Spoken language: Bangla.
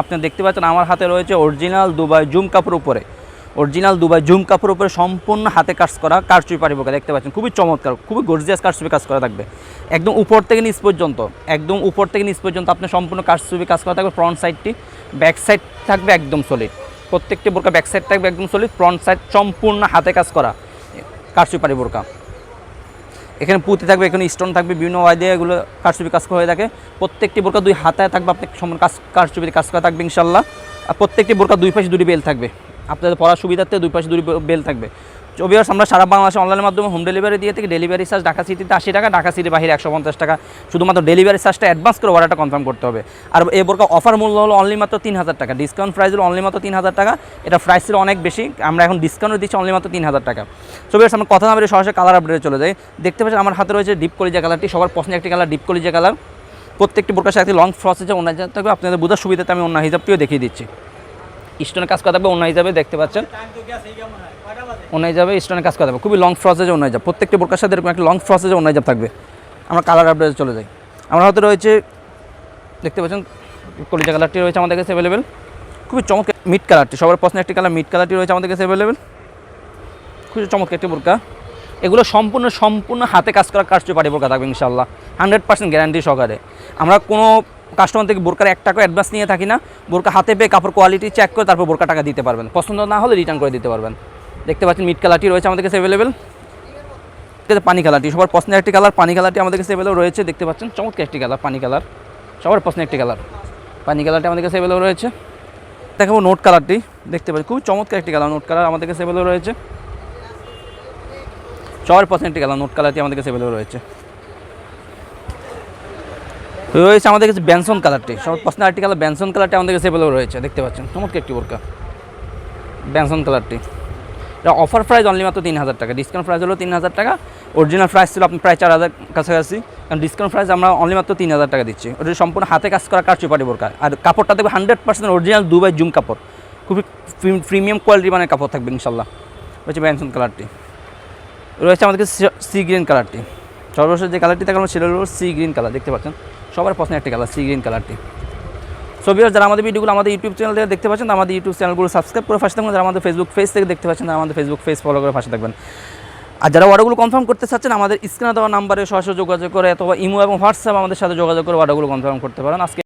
আপনি দেখতে পাচ্ছেন আমার হাতে রয়েছে অরিজিনাল দুবাই জুম কাপড় উপরে। অরিজিনাল দুবাই জুম কাপড় উপরে সম্পূর্ণ হাতে কাজ করা কারচুপি বোকা, দেখতে পাচ্ছেন, খুবই চমৎকার, খুবই গর্জিয়াস কারচুপি কাজ করা থাকবে। একদম উপর থেকে নিচ পর্যন্ত, একদম উপর থেকে নিচ পর্যন্ত আপনি সম্পূর্ণ কারচুপি কাজ করা থাকবে ফ্রন্ট সাইডটি ব্যাক সাইড থাকবে একদম সলিড প্রত্যেকটি বোরকা ব্যাক সাইড থাকবে একদম সলিড ফ্রন্ট সাইড সম্পূর্ণ হাতে কাজ করা কারচুপি পারি বোরকা। এখানে পুঁতি থাকবে, এখানে স্টোন থাকবে, বিভিন্ন ওয়াই দিয়ে এগুলো কারচুপি কাজ করা হয়ে থাকে। প্রত্যেকটি বোরকা দুই হাতায় থাকবে আপনি সমান কাজ কারচুপিতে কাজ করা থাকবে ইনশাল্লাহ আর প্রত্যেকটি বোরকা দুই পাশে দুটি বেল থাকবে। আপনাদের পড়ার সুবিধার্থে দুই পাশে দুটি বেল থাকবে। চবিয়ার্স আমরা সারা বাংলাদেশে অনলাইনের মাধ্যমে হোম ডেলিভারি দিয়ে থাকি। ডেলিভারি চার্জ ঢাকা সিটিতে আশি টাকা, ঢাকা সিটির বাইরে একশো পঞ্চাশ টাকা। শুধুমাত্র ডেলিভারি চার্জটা অ্যাডভান্স করে অর্ডারটা কনফার্ম করতে হবে। আর এ বোরকা অফার মূল্য হলো অনলি মাত্র তিন হাজার টাকা। ডিসকাউন্ট প্রাইস হলো অনলি মাত্র তিন হাজার টাকা। এটা প্রাইস ছিল অনেক বেশি। আমরা এখন ডিসকাউন্ট দিচ্ছি অনলি মাত্র তিন হাজার টাকা। চবিয়ার্স আমরা কথা না বলে সরাসরি কালার আপডেটে চলে যাই। দেখতে পাচ্ছি আমার হাতে রয়েছে ডিপ কলিজা কালারটি সবার পছন্দের একটি কালার ডিপ কলিজা কালার প্রত্যেকটি বোরকার সাথে লং ফ্রস ফ্রসেজে অন্য থাকবে, আপনাদের বোঝার সুবিধাতে আমি অন্য হিসাবটিও দেখিয়ে দিচ্ছি। স্টোনের কাজ করা থাকবে অন্য হিসাবে দেখতে পাচ্ছেন। অন্য হিসাবে স্টোনের কাজ করা থাকবে খুবই লং ফ্রসেজে অন্য হিসাব প্রত্যেকটি বোরকার সাথে এরকম একটা লং ফ্রসেজে অন্য হিসাব থাকবে। আমরা কালার আপডেটে চলে যাই। আমার হাতে রয়েছে, দেখতে পাচ্ছেন, কলিজা কালারটি রয়েছে আমাদের কাছে অ্যাভেলেবেল খুবই চমৎকার মিড কালারটি সবার পছন্দের একটি কালার মিড কালারটি রয়েছে আমাদের কাছে অ্যাভেলেবেল খুবই চমৎকার একটি বোরকা। এগুলো সম্পূর্ণ সম্পূর্ণ হাতে কাজ করা পারি বোরকা থাকবে ইনশাল্লাহ হান্ড্রেড পার্সেন্ট গ্যারান্টি সহকারে। আমরা কোনো কাস্টমার থেকে বোরকার এক টাকা অ্যাডভান্স নিয়ে থাকি না। বোরকা হাতে পেয়ে কাপড় কোয়ালিটি চেক করে তারপর বোরকা টাকা দিতে পারবেন। পছন্দ না হলে রিটার্ন করে দিতে পারবেন। দেখতে পাচ্ছেন মিড কালারটি রয়েছে আমাদের কাছে অ্যাভেলেবেল পানি কালারটি সবার পছন্দের একটি কালার পানি কালারটি আমাদের কাছে অ্যাভেলেবল রয়েছে। দেখতে পাচ্ছেন, চমৎকার একটি কালার পানি কালার সবার পছন্দের একটি কালার পানি কালারটি আমাদের কাছে অ্যাভেলেবল রয়েছে। দেখাবো নোট কালারটি দেখতে পাচ্ছি খুব চমৎকার একটি কালার নোট কালার আমাদের কাছে অ্যাভেলেবল রয়েছে। সবার পছন্দের একটি কালার নোট কালারটি আমাদের কাছে অ্যাভেলেবল রয়েছে। রয়েছে আমাদের কাছে ব্যানসন কালারটি। সব পছন্দের আরেকটি কালার ব্যানসন কালারটি আমাদের কাছে অ্যাভেলেবল রয়েছে, দেখতে পাচ্ছেন। চমৎকার একটি বোরকা। ব্যানসন কালারটি। এটা অফার প্রাইস অনলি মাত্র তিন হাজার টাকা। ডিসকাউন্ট প্রাইস হলো তিন হাজার টাকা। অরিজিনাল প্রাইস ছিল আপনি প্রায় চার হাজার কাছাকাছি। কারণ ডিসকাউন্ট প্রাইস আমরা অনলি মাত্র তিন হাজার টাকা দিচ্ছি। ওটা সম্পূর্ণ হাতে কাজ করা কাজ চুপারি বোরকা। আর কাপড়টা দেখবে hundred percent original Dubai zoom কাপড়। খুবই প্রিমিয়াম কোয়ালিটি মানে কাপড় থাকবে ইনশাল্লাহ। রয়েছে ব্যানসন কালারটি। রয়েছে আমাদের সি গ্রিন কালারটি। সর্বশেষ যে কালারটি দেখালাম সেটা হলো সি গ্রিন কালার দেখতে পাচ্ছেন? সবার পছন্দের একটি কালার সি গ্রিন কালারটি সো ভিউয়ার যারা আমাদের ভিডিওগুলো আমাদের ইউটিউব চ্যানেল থেকে দেখতে পাচ্ছেন, আমাদের ইউটিউব চ্যানেলগুলো সাবস্ক্রাইব করে পাশে থাকবেন যারা আমাদের ফেসবুক পেজ থেকে দেখতে পাচ্ছেন আমাদের ফেসবুক পেজ ফলো করে পাশে থাকবেন। আর যারা অর্ডারগুলো কনফার্ম করতে চাচ্ছেন, আমাদের স্ক্রিনে দেওয়া নাম্বারে সরাসরি যোগাযোগ করে, অথবা ইমো এবং হোয়াটসঅ্যাপ আমাদের সাথে যোগাযোগ করে অর্ডারগুলো কনফার্ম করতে পারেন। আজকে